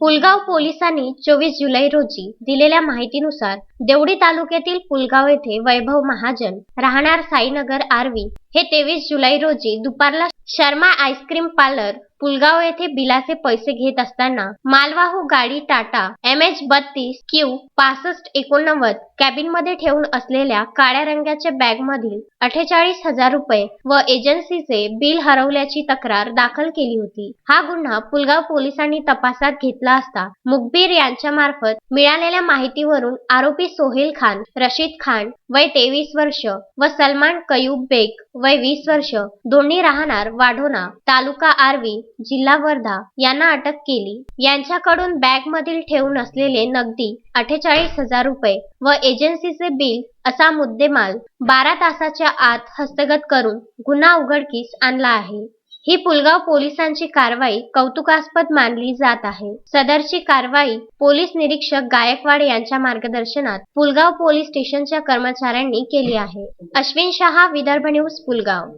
पुलगाव पोलिसांनी चोवीस जुलै रोजी दिलेल्या माहितीनुसार देवडी तालुक्यातील पुलगाव येथे वैभव महाजन राहणार साईनगर आर्वी हे तेवीस जुलै रोजी दुपारला Sharma ice cream parlour Pulgaon येथे बिलाचे पैसे घेत असताना मालवाहू गाडी टाटा एम एच बत्तीस क्यू पासष्ट एकोणनव्वद कॅबिनमध्ये ठेवून असलेल्या काळ्या रंगाच्या बॅगमधील अठ्ठेचाळीस हजार रुपये व एजन्सीचे बिल हरवल्याची तक्रार दाखल केली होती. हा गुन्हा पुलगाव पोलिसांनी तपासात घेतला असता मुखबीर यांच्या मार्फत मिळालेल्या माहितीवरून आरोपी सोहेल खान रशीद खान वय तेवीस वर्ष व सलमान कयूब बेग वय वीस वर्ष दोन्ही राहणार वाढोना तालुका आर्वी जिल्हा वर्धा यांना अटक केली. यांच्याकडून बॅगमधील ठेवून असलेले नगदी अठ्ठेचाळीस हजार रुपये व एजन्सीचे बिल असा मुद्देमाल बारा तासाच्या आत हस्तगत करून गुन्हा उघडकीस आणला आहे. ही पुलगाव पोलिसांची कारवाई कौतुकास्पद मानली जात आहे. सदरची कारवाई पोलीस निरीक्षक गायकवाड यांच्या मार्गदर्शनात पुलगाव पोलीस स्टेशनच्या कर्मचाऱ्यांनी केली आहे. अश्विन शहा विदर्भ न्यूज पुलगाव.